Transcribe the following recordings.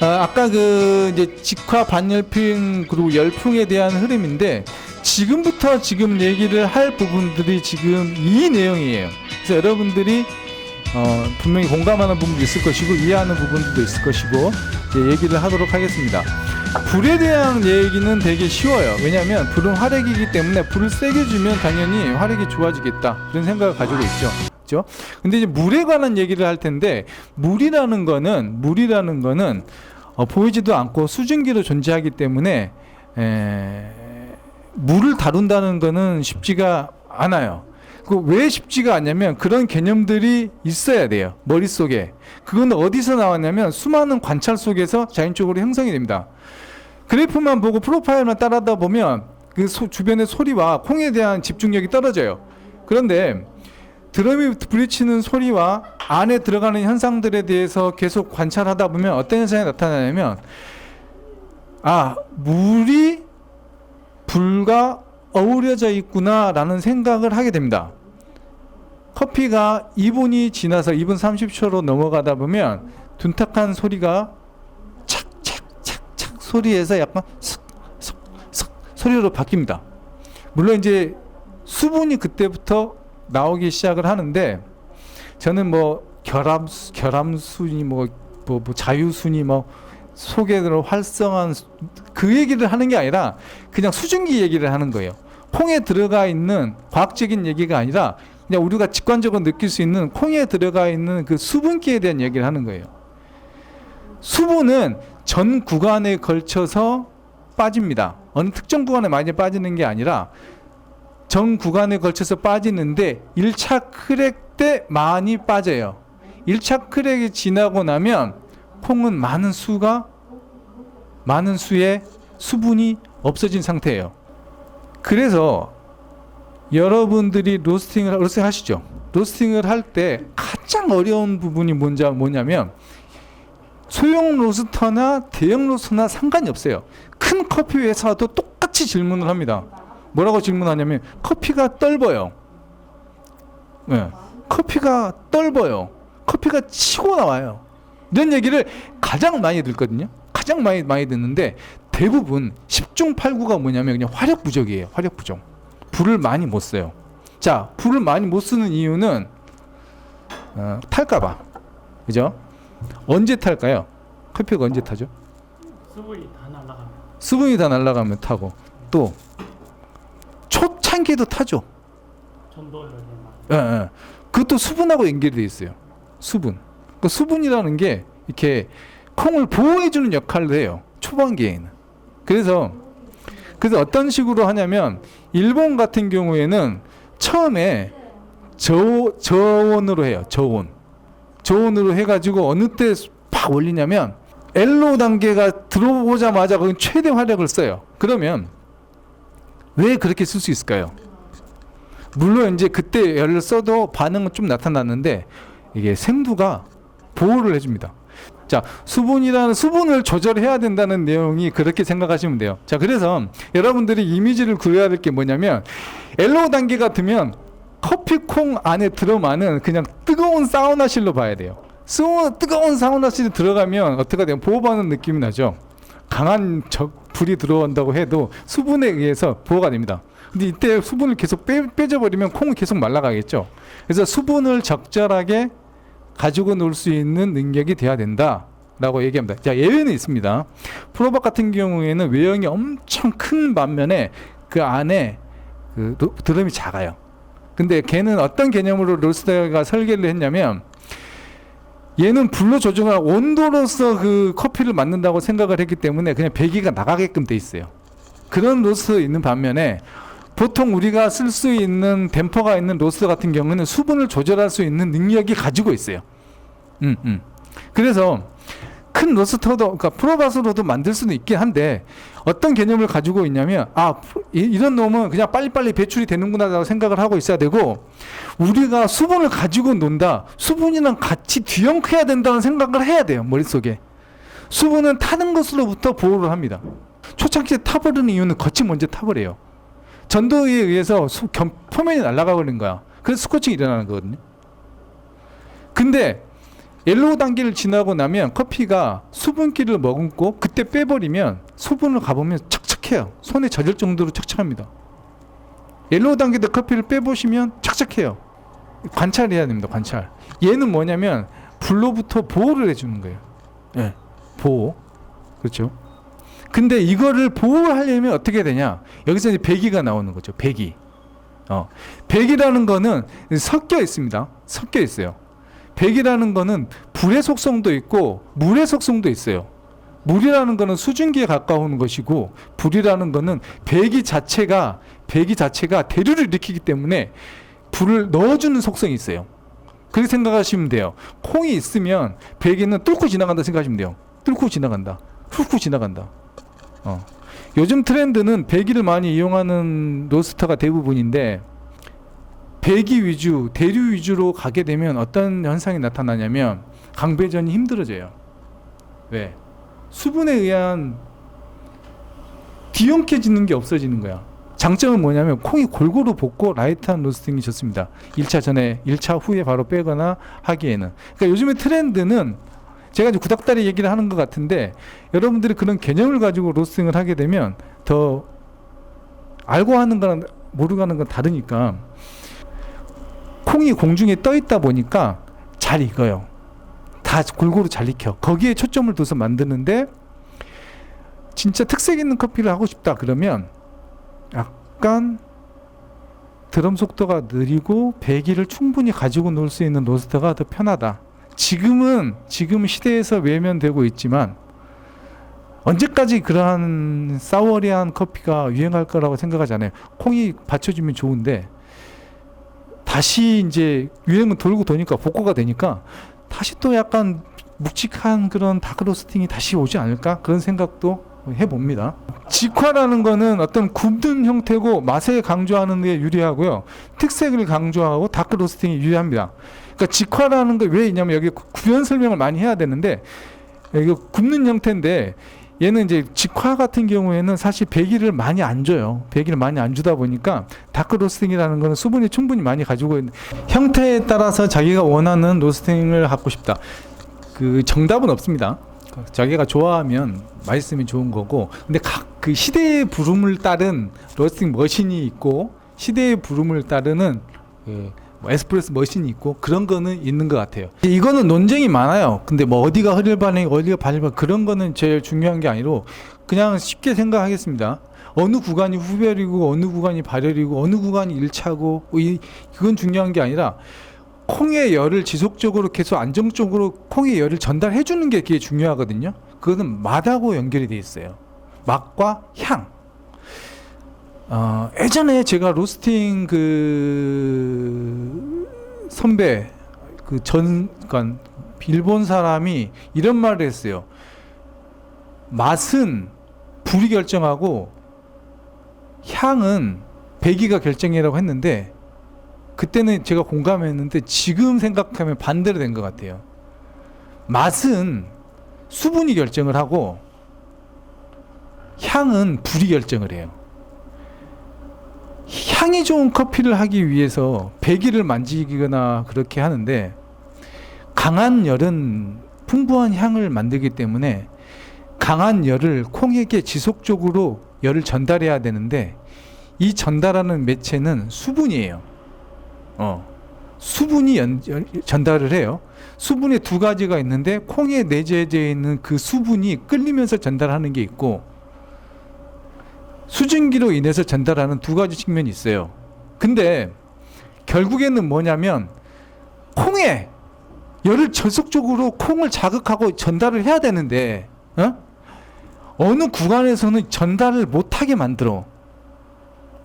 어, 아까 그 이제 직화 반열풍 그리고 열풍에 대한 흐름인데 지금부터 지금 얘기를 할 부분들이 지금 이 내용이에요. 그래서 여러분들이 어, 분명히 공감하는 부분도 있을 것이고 이해하는 부분들도 있을 것이고 얘기를 하도록 하겠습니다. 불에 대한 얘기는 되게 쉬워요. 왜냐하면 불은 화력이기 때문에 불을 세게 주면 당연히 화력이 좋아지겠다 그런 생각을 가지고 있죠. 그렇죠? 근데 이제 물에 관한 얘기를 할 텐데 물이라는 거는 물이라는 거는 어, 보이지도 않고 수증기로 존재하기 때문에 에, 물을 다룬다는 거는 쉽지가 않아요. 그왜 쉽지가 않냐면 그런 개념들이 있어야 돼요. 머릿속에. 그건 어디서 나왔냐면 수많은 관찰 속에서 자연적으로 형성이 됩니다. 그래프만 보고 프로파일만 따라다 보면 그 소- 주변의 소리와 콩에 대한 집중력이 떨어져요. 그런데 드럼이 부딪히는 소리와 안에 들어가는 현상들에 대해서 계속 관찰하다 보면 어떤 현상이 나타나냐면 아 물이 불과 어우러져 있구나라는 생각을 하게 됩니다. 커피가 2분이 지나서 2분 30초로 넘어가다 보면 둔탁한 소리가 착착착착 소리에서 약간 슥슥슥 소리로 바뀝니다. 물론 이제 수분이 그때부터 나오기 시작을 하는데 저는 뭐 결함 결함순이 뭐, 뭐, 뭐 자유순이 뭐 속에 들어 활성한 수- 그 얘기를 하는 게 아니라 그냥 수증기 얘기를 하는 거예요. 콩에 들어가 있는 과학적인 얘기가 아니라 그냥 우리가 직관적으로 느낄 수 있는 콩에 들어가 있는 그 수분기에 대한 얘기를 하는 거예요. 수분은 전 구간에 걸쳐서 빠집니다. 어느 특정 구간에 많이 빠지는 게 아니라 전 구간에 걸쳐서 빠지는데 1차 크랙 때 많이 빠져요. 1차 크랙이 지나고 나면 콩은 많은 수가 많은 수의 수분이 없어진 상태예요. 그래서 여러분들이 로스팅을 로스팅 하시죠. 로스팅을 할 때 가장 어려운 부분이 뭔지 뭐냐면 소형 로스터나 대형 로스터나 상관이 없어요. 큰 커피 회사도 똑같이 질문을 합니다. 뭐라고 질문하냐면 커피가 떫어요. 예. 커피가 떫어요. 커피가 치고 나와요. 이런 얘기를 가장 많이 듣거든요. 가장 많이 많이 듣는데 대부분 10중 8구가 뭐냐면 그냥 화력 부족이에요. 화력 부족. 불을 많이 못 써요. 자, 불을 많이 못 쓰는 이유는 어, 탈까봐. 그죠? 언제 탈까요? 커피가 언제 타죠? 수분이 다 날아가면 수분이 다 날아가면 타고 또 초창기에도 타죠. 예, 예. 그것도 수분하고 연결돼 있어요. 수분. 그 수분이라는 게 이렇게 콩을 보호해주는 역할을 해요. 초반기에는. 그래서 그래서 어떤 식으로 하냐면 일본 같은 경우에는 처음에 저 저온으로 해요. 저온. 저온으로 해가지고 어느 때 팍 올리냐면 엘로 단계가 들어오자마자 그 최대 화력을 써요. 그러면 왜 그렇게 쓸 수 있을까요? 물론 이제 그때 열을 써도 반응은 좀 나타났는데 이게 생두가 보호를 해줍니다. 자 수분이라는 수분을 조절해야 된다는 내용이 그렇게 생각하시면 돼요. 자 그래서 여러분들이 이미지를 그려야 될 게 뭐냐면 엘로우 단계 같으면 커피콩 안에 들어가는 그냥 뜨거운 사우나실로 봐야 돼요. 스 뜨거운 사우나실에 들어가면 어떻게 되면 보호받는 느낌이 나죠. 강한 적 불이 들어온다고 해도 수분에 의해서 보호가 됩니다. 근데 이때 수분을 계속 빼, 빼져버리면 콩은 계속 말라가겠죠. 그래서 수분을 적절하게 가지고 놀 수 있는 능력이 돼야 된다 라고 얘기합니다. 자 예외는 있습니다. 프로박 같은 경우에는 외형이 엄청 큰 반면에 그 안에 그 로- 드럼이 작아요. 근데 걔는 어떤 개념으로 로스터가 설계를 했냐면 얘는 불로 조정할 온도로서 그 커피를 만든다고 생각을 했기 때문에 그냥 배기가 나가게끔 돼 있어요. 그런 로스터 있는 반면에 보통 우리가 쓸 수 있는 댐퍼가 있는 로스터 같은 경우는 수분을 조절할 수 있는 능력이 가지고 있어요. 음, 음. 그래서 큰 로스터도 그러니까 프로바스로도 만들 수는 있긴 한데 어떤 개념을 가지고 있냐면 아 이- 이런 놈은 그냥 빨리빨리 배출이 되는구나라고 생각을 하고 있어야 되고 우리가 수분을 가지고 논다. 수분이랑 같이 뒤엉켜야 된다는 생각을 해야 돼요 머릿속에. 수분은 타는 것으로부터 보호를 합니다. 초창기에 타버리는 이유는 겉이 먼저 타버려요. 전도에 의해서 수, 겸, 표면이 날아가 버린 거야. 그래서 스코칭이 일어나는 거거든요. 근데 옐로우 단계를 지나고 나면 커피가 수분기를 머금고 그때 빼버리면 수분을 가보면 척척해요. 손에 젖을 정도로 척척합니다. 옐로우 단계 때 커피를 빼보시면 척척해요. 관찰해야 됩니다. 관찰. 얘는 뭐냐면 불로부터 보호를 해주는 거예요. 예, 보호. 그렇죠. 근데 이거를 보호하려면 어떻게 되냐? 여기서 이제 배기가 나오는 거죠. 배기. 어, 백이라는 거는 섞여 있습니다. 섞여 있어요. 백이라는 거는 불의 속성도 있고 물의 속성도 있어요. 물이라는 거는 수증기에 가까운 것이고 불이라는 거는 배기 자체가 배기 자체가 대류를 일으키기 때문에 불을 넣어주는 속성이 있어요. 그렇게 생각하시면 돼요. 콩이 있으면 배기는 뚫고 지나간다 생각하시면 돼요. 뚫고 지나간다. 훑고 지나간다. 어. 요즘 트렌드는 배기를 많이 이용하는 로스터가 대부분인데 배기 위주, 대류 위주로 가게 되면 어떤 현상이 나타나냐면 강배전이 힘들어져요. 왜? 수분에 의한 뒤엉켜지는 게 없어지는 거야. 장점은 뭐냐면 콩이 골고루 볶고 라이트한 로스팅이 좋습니다. 1차 전에, 1차 후에 바로 빼거나 하기에는. 그러니까 요즘의 트렌드는 제가 이제 구닥다리 얘기를 하는 것 같은데 여러분들이 그런 개념을 가지고 로스팅을 하게 되면 더 알고 하는 거랑 모르고 하는 건 다르니까 콩이 공중에 떠 있다 보니까 잘 익어요. 다 골고루 잘 익혀. 거기에 초점을 둬서 만드는데 진짜 특색 있는 커피를 하고 싶다 그러면 약간 드럼 속도가 느리고 배기를 충분히 가지고 놀 수 있는 로스터가 더 편하다. 지금은 지금 시대에서 외면되고 있지만 언제까지 그러한 싸워리한 커피가 유행할 거라고 생각하지 않아요. 콩이 받쳐주면 좋은데 다시 이제 유행은 돌고 도니까 복고가 되니까 다시 또 약간 묵직한 그런 다크 로스팅이 다시 오지 않을까 그런 생각도 해봅니다. 직화라는 거는 어떤 굽는 형태고 맛에 강조하는 데 유리하고요. 특색을 강조하고 다크 로스팅이 유리합니다. 그러니까 직화라는 게 왜 있냐면 여기 구현 설명을 많이 해야 되는데 이거 굽는 형태인데 얘는 이제 직화 같은 경우에는 사실 배기를 많이 안 줘요. 배기를 많이 안 주다 보니까 다크 로스팅이라는 거는 수분이 충분히 많이 가지고 있는 형태에 따라서 자기가 원하는 로스팅을 갖고 싶다. 그 정답은 없습니다. 자기가 좋아하면 맛있으면 좋은 거고 근데 각 그 시대의 부름을 따른 로스팅 머신이 있고 시대의 부름을 따르는 그 뭐 에스프레소 머신이 있고 그런 거는 있는 것 같아요. 이거는 논쟁이 많아요. 근데 뭐 어디가 흐릴 반응, 어디가 반응 그런 거는 제일 중요한 게 아니고 그냥 쉽게 생각하겠습니다. 어느 구간이 후별이고 어느 구간이 발열이고 어느 구간이 일차고 이 그건 중요한 게 아니라 콩의 열을 지속적으로 계속 안정적으로 콩의 열을 전달해 주는 게 그게 중요하거든요. 그거는 맛하고 연결이 돼 있어요. 맛과 향. 어, 예전에 제가 로스팅 그 선배 그 전 그러니까 일본 사람이 이런 말을 했어요. 맛은 불이 결정하고 향은 배기가 결정이라고 했는데 그때는 제가 공감했는데 지금 생각하면 반대로 된 것 같아요. 맛은 수분이 결정을 하고 향은 불이 결정을 해요. 향이 좋은 커피를 하기 위해서 배기를 만지거나 그렇게 하는데 강한 열은 풍부한 향을 만들기 때문에 강한 열을 콩에게 지속적으로 열을 전달해야 되는데 이 전달하는 매체는 수분이에요. 어. 수분이 연, 연- 전달을 해요. 수분에 두 가지가 있는데 콩에 내재되어 있는 그 수분이 끌리면서 전달하는 게 있고 수증기로 인해서 전달하는 두 가지 측면이 있어요. 근데 결국에는 뭐냐면 콩에 열을 지속적으로 콩을 자극하고 전달을 해야 되는데 어? 어느 구간에서는 전달을 못하게 만들어.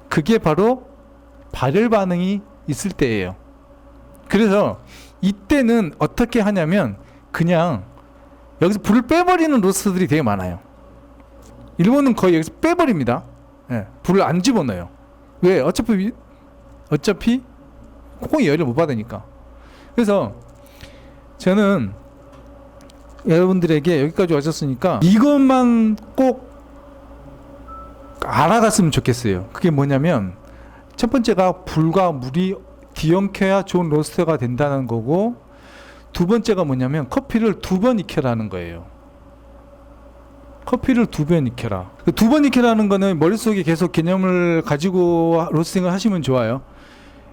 그게 바로 발열 반응이 있을 때예요. 그래서 이때는 어떻게 하냐면 그냥 여기서 불을 빼버리는 로스터들이 되게 많아요. 일본은 거의 여기서 빼버립니다. 예, 불을 안 집어넣어요. 왜? 어차피 위- 어차피 콩이 열을 못 받으니까. 그래서 저는 여러분들에게 여기까지 와셨으니까 이것만 꼭 알아갔으면 좋겠어요. 그게 뭐냐면 첫 번째가 불과 물이 뒤엉켜야 좋은 로스터가 된다는 거고 두 번째가 뭐냐면 커피를 두 번 익혀라는 거예요. 커피를 두 번 익혀라. 그두번 익혀라는 거는 머릿속에 계속 개념을 가지고 로스팅을 하시면 좋아요.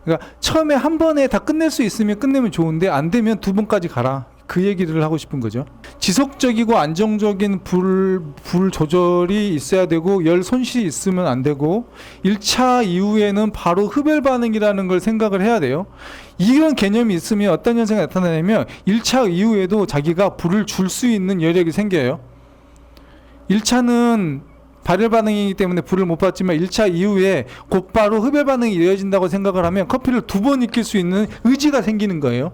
그러니까 처음에 한 번에 다 끝낼 수 있으면 끝내면 좋은데 안 되면 두 번까지 가라. 그 얘기를 하고 싶은 거죠. 지속적이고 안정적인 불, 불 조절이 있어야 되고 열 손실이 있으면 안 되고 1차 이후에는 바로 흡열 반응이라는 걸 생각을 해야 돼요. 이런 개념이 있으면 어떤 현상이 나타나냐면 1차 이후에도 자기가 불을 줄 수 있는 여력이 생겨요. 1차는 발열 반응이기 때문에 불을 못 받지만 1차 이후에 곧바로 흡열 반응이 이어진다고 생각을 하면 커피를 두 번 익힐 수 있는 의지가 생기는 거예요.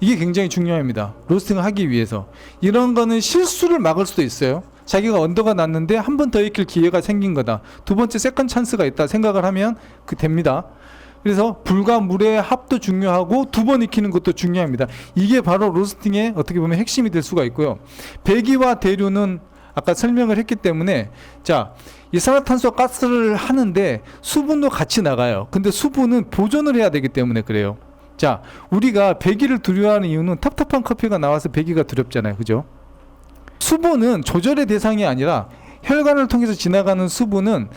이게 굉장히 중요합니다. 로스팅을 하기 위해서. 이런 거는 실수를 막을 수도 있어요. 자기가 언더가 났는데 한 번 더 익힐 기회가 생긴 거다. 두 번째 세컨 찬스가 있다 생각을 하면 그 됩니다. 그래서 불과 물의 합도 중요하고 두 번 익히는 것도 중요합니다. 이게 바로 로스팅의 어떻게 보면 핵심이 될 수가 있고요. 배기와 대류는 아까 설명을 했기 때문에 자 이산화탄소 가스를 하는데 수분도 같이 나가요. 근데 수분은 보존을 해야 되기 때문에 그래요. 자 우리가 배기를 두려워하는 이유는 텁텁한 커피가 나와서 배기가 두렵잖아요. 그죠? 수분은 조절의 대상이 아니라 혈관을 통해서 지나가는 수분은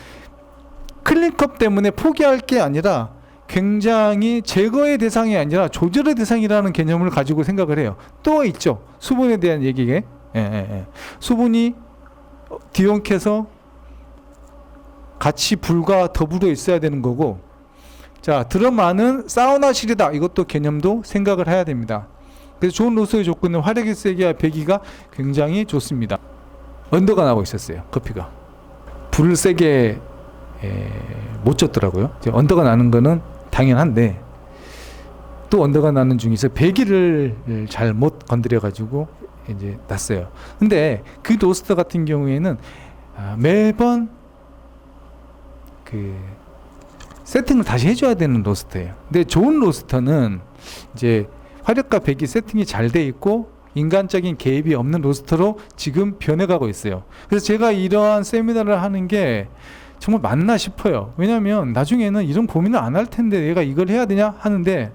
클린컵 때문에 포기할 게 아니라 굉장히 제거의 대상이 아니라 조절의 대상이라는 개념을 가지고 생각을 해요. 또 있죠. 수분에 대한 얘기에 예, 예, 예. 수분이 디온캐서 같이 불과 더불어 있어야 되는 거고 자 드럼안은 사우나실이다 이것도 개념도 생각을 해야 됩니다. 그래서 좋은 로스의 조건은 화력이 세기와 배기가 굉장히 좋습니다. 언더가 나고 있었어요 커피가 불을 세게 에, 못 줬더라고요. 이제 언더가 나는 거는 당연한데 또 언더가 나는 중에서 배기를 잘 못 건드려 가지고 이제 났어요. 근데 그 로스터 같은 경우에는 아, 매번 그 세팅을 다시 해줘야 되는 로스터예요. 근데 좋은 로스터는 이제 화력과 배기 세팅이 잘 돼 있고 인간적인 개입이 없는 로스터로 지금 변해가고 있어요. 그래서 제가 이러한 세미나를 하는 게 정말 맞나 싶어요. 왜냐하면 나중에는 이런 고민을 안 할 텐데 내가 이걸 해야 되냐 하는데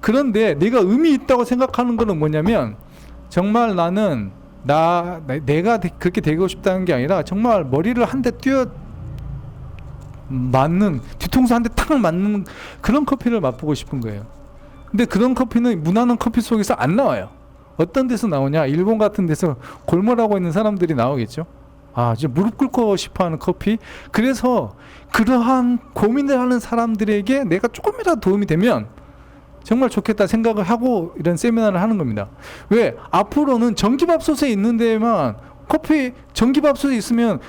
그런데 내가 의미 있다고 생각하는 거는 뭐냐면 정말 나는 나 나- 내가 되- 그렇게 되고 싶다는 게 아니라 정말 머리를 한 대 뛰어 맞는 뒤통수 한 대 탁 맞는 그런 커피를 맛보고 싶은 거예요. 근데 그런 커피는 무난한 커피 속에서 안 나와요. 어떤 데서 나오냐? 일본 같은 데서 골몰하고 있는 사람들이 나오겠죠. 아, 이제 무릎 꿇고 싶어 하는 커피. 그래서 그러한 고민을 하는 사람들에게 내가 조금이라도 도움이 되면 정말 좋겠다 생각을 하고 이런 세미나를 하는 겁니다. 왜? 앞으로는 전기밥솥에 있는 데만 커피 전기밥솥에 있으면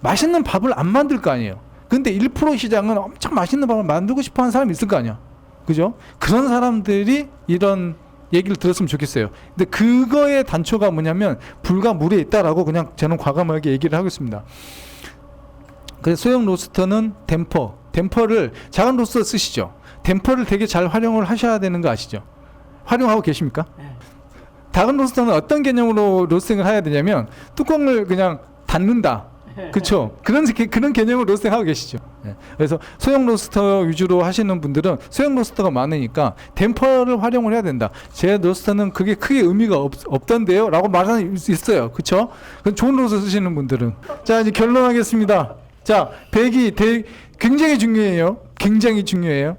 맛있는 밥을 안 만들 거 아니에요. 근데 1% 시장은 엄청 맛있는 밥을 만들고 싶어 하는 사람이 있을 거 아니야. 그죠? 그런 사람들이 이런 얘기를 들었으면 좋겠어요. 근데 그거의 단초가 뭐냐면 불과 물에 있다라고 그냥 저는 과감하게 얘기를 하고 있습니다. 그래서 소형 로스터는 댐퍼, 댐퍼를 작은 로스터 쓰시죠. 댐퍼를 되게 잘 활용을 하셔야 되는 거 아시죠? 활용하고 계십니까? 네. 작은 로스터는 어떤 개념으로 로스팅을 해야 되냐면 뚜껑을 그냥 닫는다. 그렇죠. 그런 개- 그런 개념으로 로스팅 하고 계시죠. 예. 그래서 소형 로스터 위주로 하시는 분들은 소형 로스터가 많으니까 댐퍼를 활용을 해야 된다. 제 로스터는 그게 크게 의미가 없, 없던데요라고 말하는 수 있어요. 그렇죠? 좋은 로스터 쓰시는 분들은 자 이제 결론하겠습니다. 자 배기 대, 굉장히 중요해요. 굉장히 중요해요.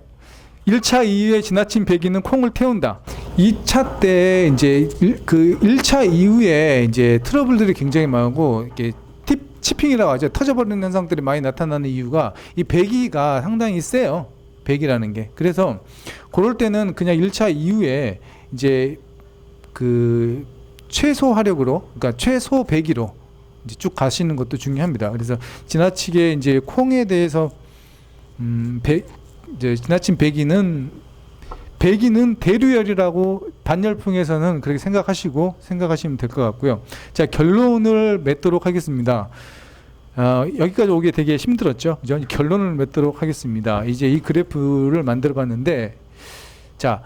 1차 이후에 지나친 배기는 콩을 태운다. 2차 때 이제 일, 그 1차 이후에 이제 트러블들이 굉장히 많고 이게 팁 치핑이라고 하죠. 터져버리는 현상들이 많이 나타나는 이유가 이 배기가 상당히 세요. 배기라는 게. 그래서 그럴 때는 그냥 1차 이후에 이제 그 최소 화력으로 그러니까 최소 배기로 이제 쭉 가시는 것도 중요합니다. 그래서 지나치게 이제 콩에 대해서 음, 배, 이제 지나친 배기는 배기는 대류열이라고 반열풍에서는 그렇게 생각하시고 생각하시면 될 것 같고요. 자 결론을 맺도록 하겠습니다. 어, 여기까지 오기 되게 힘들었죠. 그죠? 결론을 맺도록 하겠습니다. 이제 이 그래프를 만들어 봤는데 자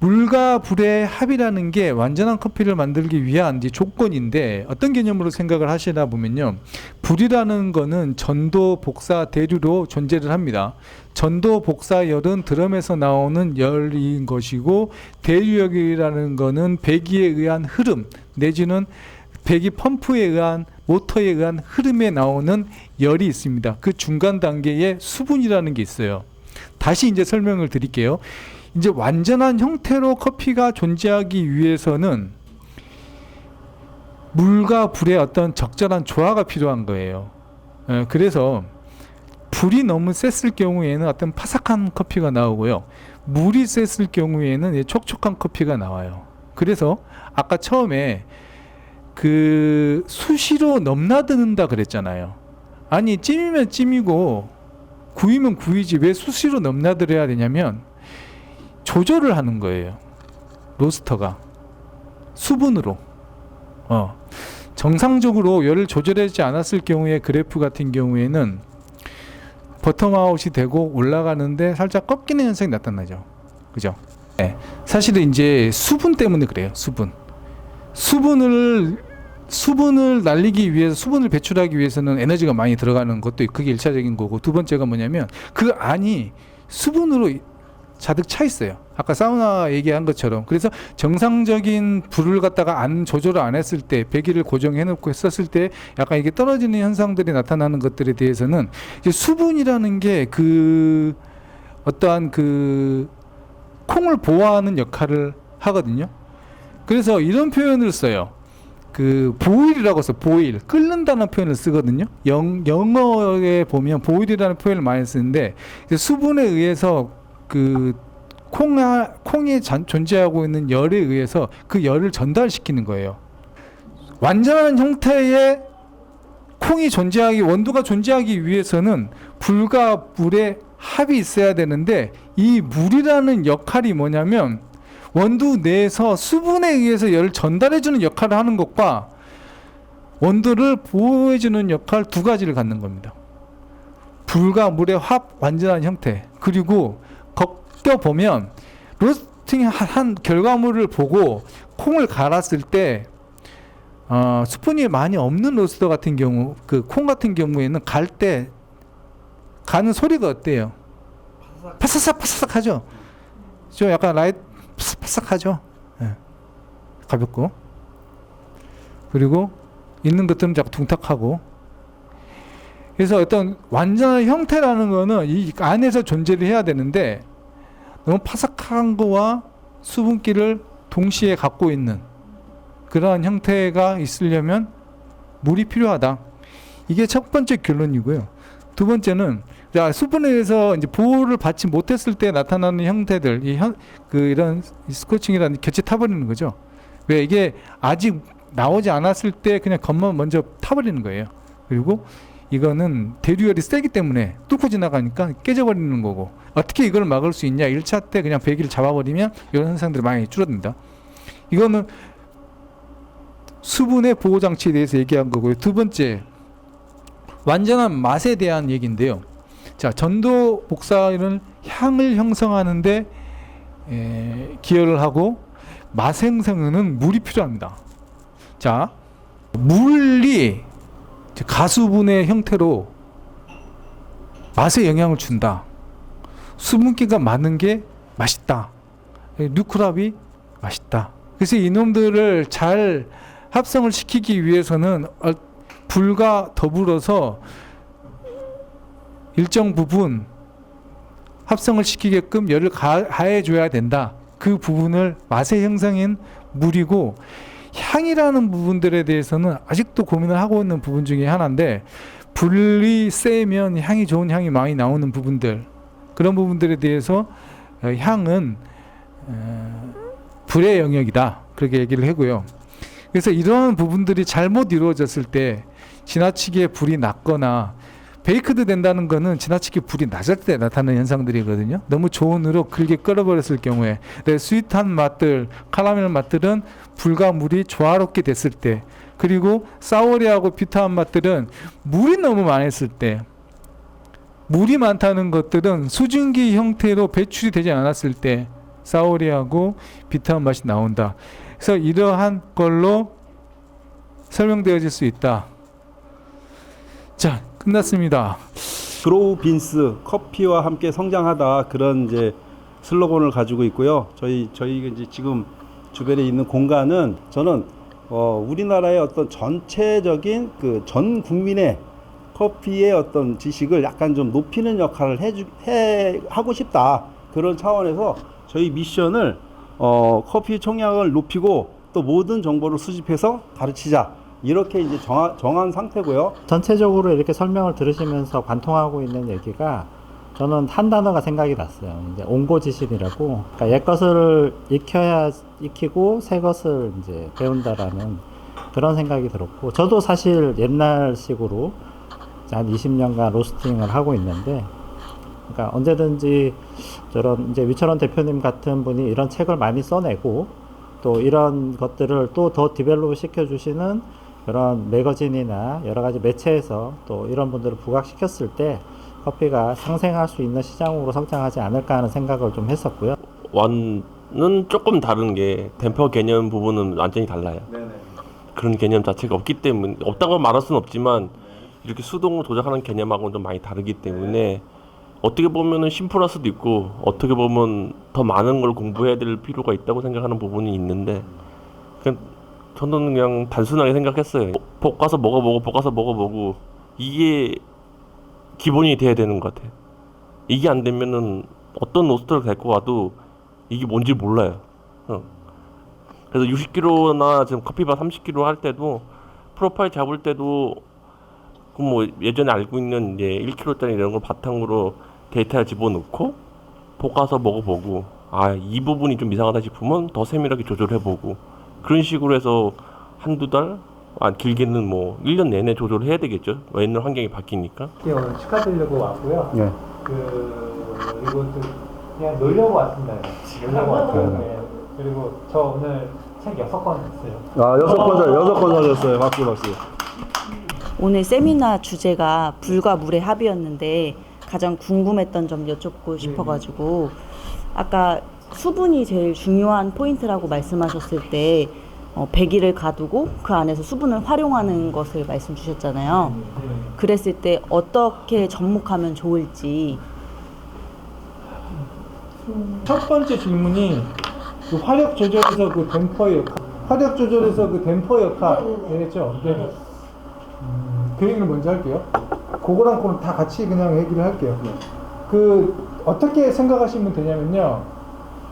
물과 불의 합이라는 게 완전한 커피를 만들기 위한 조건인데 어떤 개념으로 생각을 하시다 보면요. 불이라는 거는 전도 복사 대류로 존재를 합니다. 전도 복사열은 드럼에서 나오는 열인 것이고 대류역이라는 거는 배기에 의한 흐름 내지는 배기 펌프에 의한 모터에 의한 흐름에 나오는 열이 있습니다. 그 중간 단계에 수분이라는 게 있어요. 다시 이제 설명을 드릴게요. 이제 완전한 형태로 커피가 존재하기 위해서는 물과 불의 어떤 적절한 조화가 필요한 거예요. 예, 그래서 불이 너무 셌을 경우에는 어떤 파삭한 커피가 나오고요. 물이 셌을 경우에는 이 촉촉한 커피가 나와요. 그래서 아까 처음에 그 수시로 넘나드는다 그랬잖아요. 아니 찜이면 찜이고 구이면 구이지 왜 수시로 넘나들어야 되냐면 조절을 하는 거예요. 로스터가 수분으로. 어. 정상적으로 열을 조절하지 않았을 경우에 그래프 같은 경우에는 버텀아웃이 되고 올라가는데 살짝 꺾이는 현상이 나타나죠. 그죠? 네. 사실은 이제 수분 때문에 그래요. 수분. 수분을 수분을 날리기 위해서 수분을 배출하기 위해서는 에너지가 많이 들어가는 것도 그게 일차적인 거고 두 번째가 뭐냐면 그 안이 수분으로 자득 차 있어요. 아까 사우나 얘기한 것처럼 그래서 정상적인 불을 갖다가 안 조절을 안 했을 때 배기를 고정해 놓고 했었을 때 약간 이게 떨어지는 현상들이 나타나는 것들에 대해서는 수분이라는 게 그 어떠한 그 콩을 보호하는 역할을 하거든요. 그래서 이런 표현을 써요. 그 보일이라고 써 보일 끓는다는 표현을 쓰거든요. 영, 영어에 보면 보일이라는 표현을 많이 쓰는데 수분에 의해서 그 콩아, 콩이 잔, 존재하고 있는 열에 의해서 그 열을 전달시키는 거예요. 완전한 형태의 콩이 존재하기 원두가 존재하기 위해서는 불과 물의 합이 있어야 되는데 이 물이라는 역할이 뭐냐면 원두 내에서 수분에 의해서 열을 전달해주는 역할을 하는 것과 원두를 보호해주는 역할 두 가지를 갖는 겁니다. 불과 물의 합 완전한 형태 그리고 걷겨 보면 로스팅 한 결과물을 보고 콩을 갈았을 때 어, 스푼이 많이 없는 로스터 같은 경우 그 콩 같은 경우에는 갈 때 가는 소리가 어때요? 파사삭 파사삭 하죠. 좀 약간 라이 파삭파삭하죠. 예. 가볍고 그리고 있는 것들은 자꾸 둥탁하고 그래서 어떤 완전한 형태라는 거는 이 안에서 존재를 해야 되는데 너무 파삭한 거와 수분기를 동시에 갖고 있는 그러한 형태가 있으려면 물이 필요하다. 이게 첫 번째 결론이고요. 두 번째는 자, 수분에 의해서 이제 보호를 받지 못했을 때 나타나는 형태들, 이 현, 그 이런 스코칭이라는 곁이 타버리는 거죠. 왜 이게 아직 나오지 않았을 때 그냥 겉만 먼저 타버리는 거예요. 그리고 이거는 대류열이 세기 때문에 뚫고 지나가니까 깨져버리는 거고 어떻게 이걸 막을 수 있냐? 1차 때 그냥 배기를 잡아버리면 이런 현상들이 많이 줄어든다. 이거는 수분의 보호 장치에 대해서 얘기한 거고요. 두 번째 완전한 맛에 대한 얘기인데요. 자 전도 복사는 향을 형성하는데 에, 기여를 하고 맛 형성에는 물이 필요합니다. 자 물이 가수분의 형태로 맛에 영향을 준다. 수분기가 많은 게 맛있다. 뉴크랍이 맛있다. 그래서 이놈들을 잘 합성을 시키기 위해서는 어, 불과 더불어서 일정 부분 합성을 시키게끔 열을 가해 줘야 된다. 그 부분을 맛의 형성인 물이고 향이라는 부분들에 대해서는 아직도 고민을 하고 있는 부분 중에 하나인데 불이 세면 향이 좋은 향이 많이 나오는 부분들 그런 부분들에 대해서 어, 향은 어, 불의 영역이다 그렇게 얘기를 하고요. 그래서 이러한 부분들이 잘못 이루어졌을 때 지나치게 불이 낮거나 베이크드 된다는 거는 지나치게 불이 낮을 때 나타나는 현상들이거든요. 너무 저온으로 길게 끓여버렸을 경우에 네, 스윗한 맛들, 카라멜 맛들은 불과 물이 조화롭게 됐을 때 그리고 사워리하고 비타한 맛들은 물이 너무 많았을 때 물이 많다는 것들은 수증기 형태로 배출이 되지 않았을 때 사오리하고 비타한 맛이 나온다. 그래서 이러한 걸로 설명되어질 수 있다. 자, 끝났습니다. 그로우 빈스 커피와 함께 성장하다 그런 이제 슬로건을 가지고 있고요. 저희 저희 이제 지금 주변에 있는 공간은 저는 어, 우리나라의 어떤 전체적인 그 전 국민의 커피의 어떤 지식을 약간 좀 높이는 역할을 해주 해 하고 싶다 그런 차원에서 저희 미션을 어, 커피 총량을 높이고 또 모든 정보를 수집해서 가르치자 이렇게 이제 정하, 정한 상태고요. 전체적으로 이렇게 설명을 들으시면서 관통하고 있는 얘기가 저는 한 단어가 생각이 났어요. 이제 옹고지신이라고. 그러니까 옛 것을 익혀야 익히고 새 것을 이제 배운다라는 그런 생각이 들었고, 저도 사실 옛날식으로 한 20년간 로스팅을 하고 있는데, 그러니까 언제든지 저런 이제 위철원 대표님 같은 분이 이런 책을 많이 써내고 또 이런 것들을 또 더 디벨롭 시켜주시는 그런 매거진이나 여러 가지 매체에서 또 이런 분들을 부각시켰을 때 커피가 상생할 수 있는 시장으로 성장하지 않을까 하는 생각을 좀 했었고요. 원은 조금 다른 게 댐퍼 개념 부분은 완전히 달라요. 그런 개념 자체가 없기 때문에 없다고 말할 수는 없지만 이렇게 수동으로 조작하는 개념하고는 좀 많이 다르기 때문에 어떻게 보면은 심플할 수도 있고 어떻게 보면 더 많은 걸 공부해야 될 필요가 있다고 생각하는 부분이 있는데 그냥 저는 그냥 단순하게 생각했어요. 볶- 볶아서 먹어보고 볶아서 먹어보고 이게 기본이 돼야 되는 것 같아요. 이게 안 되면은 어떤 로스터를 데리고 와도 이게 뭔지 몰라요. 어. 그래서 60kg나 지금 커피바 30kg 할 때도 프로파일 잡을 때도 그뭐 예전에 알고 있는 이제 1kg짜리 이런 걸 바탕으로 데이터를 집어넣고 볶아서 먹어보고 아 이 부분이 좀 이상하다 싶으면 더 세밀하게 조절해보고 그런 식으로 해서 한두 달? 아 길게는 뭐 1년 내내 조절을 해야 되겠죠. 옛날 환경이 바뀌니까. 오늘 축하드리려고 왔고요. 네. 그또 그냥 놀려고 왔습니다. 놀려고 왔고요. 네. 그리고 저 오늘 책 여섯 권 냈어요. 아 여섯 권 사- 여섯 권 사셨어요. 박수 박수. 오늘 세미나 주제가 불과 물의 합이었는데 가장 궁금했던 점 여쭙고 싶어가지고 아까 수분이 제일 중요한 포인트라고 말씀하셨을 때 어, 배기를 가두고 그 안에서 수분을 활용하는 것을 말씀 주셨잖아요. 그랬을 때 어떻게 접목하면 좋을지 첫 번째 질문이 그 화력 조절에서 그 댐퍼 역할, 화력 조절에서 그 댐퍼 역할이랬죠. 네. 음, 그 얘기를 먼저 할게요. 그거랑 그거랑 다 같이 그냥 얘기를 할게요. 그 어떻게 생각하시면 되냐면요.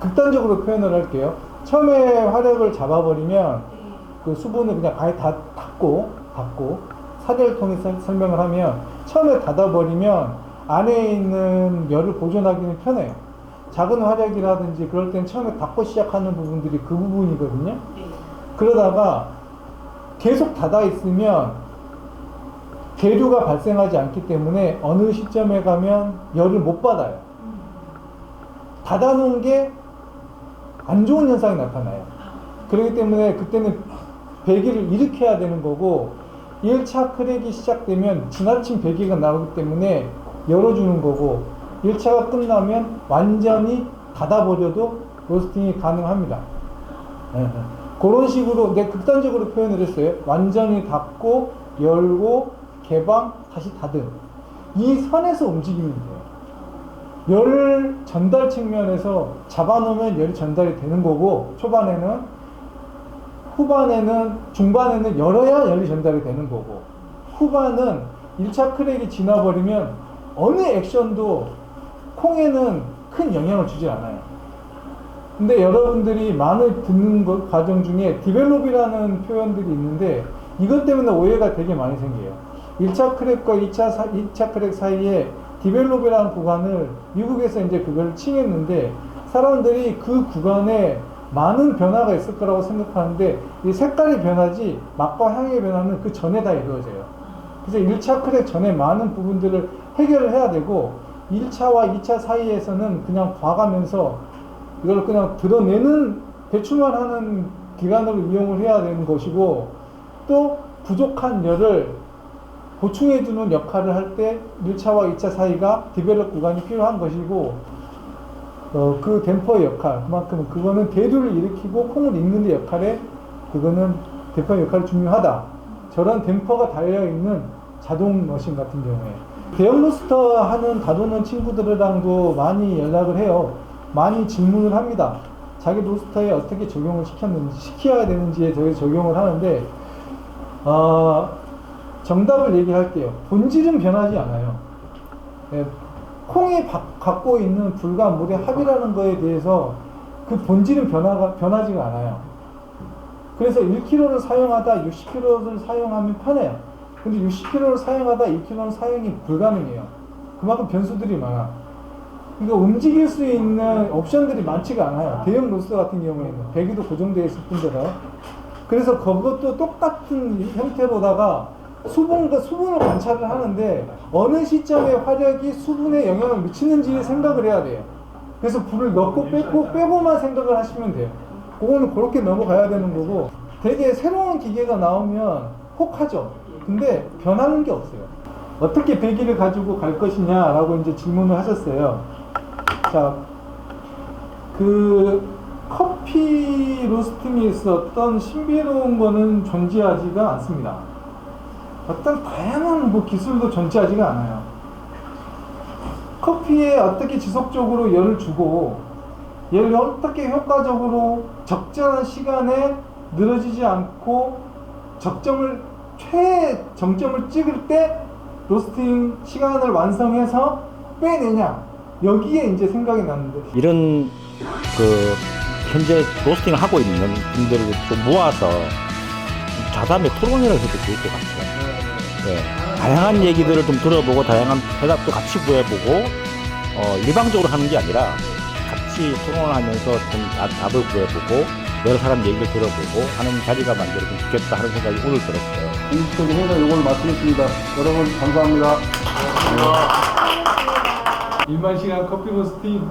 극단적으로 표현을 할게요. 처음에 화력을 잡아버리면 그 수분을 그냥 아예 다 닫고 닫고 사례를 통해서 설명을 하면 처음에 닫아버리면 안에 있는 열을 보존하기는 편해요. 작은 화력이라든지 그럴 땐 처음에 닫고 시작하는 부분들이 그 부분이거든요. 그러다가 계속 닫아 있으면 대류가 발생하지 않기 때문에 어느 시점에 가면 열을 못 받아요. 닫아 놓은 게 안 좋은 현상이 나타나요. 그렇기 때문에 그때는 배기를 일으켜야 되는 거고 1차 크랙이 시작되면 지나친 배기가 나오기 때문에 열어주는 거고 1차가 끝나면 완전히 닫아버려도 로스팅이 가능합니다. 예, 예. 그런 식으로 내 극단적으로 표현을 했어요. 완전히 닫고 열고 개방 다시 닫음 이 선에서 움직이면 돼요. 열 전달 측면에서 잡아놓으면 열이 전달이 되는 거고 초반에는 후반에는 중반에는 열어야 열이 전달이 되는 거고 후반은 1차 크랙이 지나버리면 어느 액션도 콩에는 큰 영향을 주지 않아요. 근데 여러분들이 많이 듣는 것, 과정 중에 디벨롭이라는 표현들이 있는데 이것 때문에 오해가 되게 많이 생겨요. 1차 크랙과 2차, 사, 2차 크랙 사이에 디벨롭이라는 구간을 미국에서 이제 그걸 칭했는데 사람들이 그 구간에 많은 변화가 있을 거라고 생각하는데 이 색깔이 변하지 맛과 향의 변화는 그 전에 다 이루어져요. 그래서 1차 크랙 전에 많은 부분들을 해결을 해야 되고 1차와 2차 사이에서는 그냥 봐가면서 이걸 그냥 드러내는 대충만 하는 기간으로 이용을 해야 되는 것이고 또 부족한 열을 보충해주는 역할을 할 때 1차와 2차 사이가 디벨롭 구간이 필요한 것이고 어, 그 댐퍼의 역할 그만큼 그거는 대류를 일으키고 콩을 익는 데 역할에 그거는 댐퍼의 역할이 중요하다. 저런 댐퍼가 달려 있는 자동 머신 같은 경우에 대형 로스터 하는 다루는 친구들이랑도 많이 연락을 해요. 많이 질문을 합니다. 자기 로스터에 어떻게 적용을 시켰는지 시켜야 되는지에 대해서 적용을 하는데 어, 정답을 얘기할게요. 본질은 변하지 않아요. 예, 콩이 바- 갖고 있는 불과 물의 합이라는 거에 대해서 그 본질은 변화가 변하지가 않아요. 그래서 1kg를 사용하다 60kg를 사용하면 편해요. 근데 60kg를 사용하다 2kg는 사용이 불가능해요. 그만큼 변수들이 많아. 그러니까 움직일 수 있는 옵션들이 많지가 않아요. 대형 로스 같은 경우에는 배기도 고정되어 있을 뿐더러 그래서 그것도 똑같은 형태로다가 수분과 수분을 관찰을 하는데 어느 시점에 화력이 수분에 영향을 미치는지 생각을 해야 돼요. 그래서 불을 넣고 빼고 빼고만 생각을 하시면 돼요. 그거는 그렇게 넘어가야 되는 거고 되게 새로운 기계가 나오면 혹하죠. 근데 변하는 게 없어요. 어떻게 배기를 가지고 갈 것이냐라고 이제 질문을 하셨어요. 자, 그 커피 로스팅에 있었던 신비로운 거는 존재하지가 않습니다. 어떤 다양한 뭐 기술도 존재하지가 않아요. 커피에 어떻게 지속적으로 열을 주고 열을 어떻게 효과적으로 적절한 시간에 늘어지지 않고 적점을 최 정점을 찍을 때 로스팅 시간을 완성해서 빼내냐 여기에 이제 생각이 났는데 이런 그 현재 로스팅을 하고 있는 분들을 좀 모아서 자담의 토론회를 해도 좋을 것 같아요. 네. 다양한 얘기들을 좀 들어보고 다양한 대답도 같이 구해보고 어, 일방적으로 하는 게 아니라 같이 토론을 하면서 좀 답- 답을 구해보고 여러 사람 얘기를 들어보고 하는 자리가 만들어지면 좋겠다 하는 생각이 오늘 들었어요. 공식적인 행사 이걸 마치겠습니다. 여러분 감사합니다. 1만 시간 커피 로스팅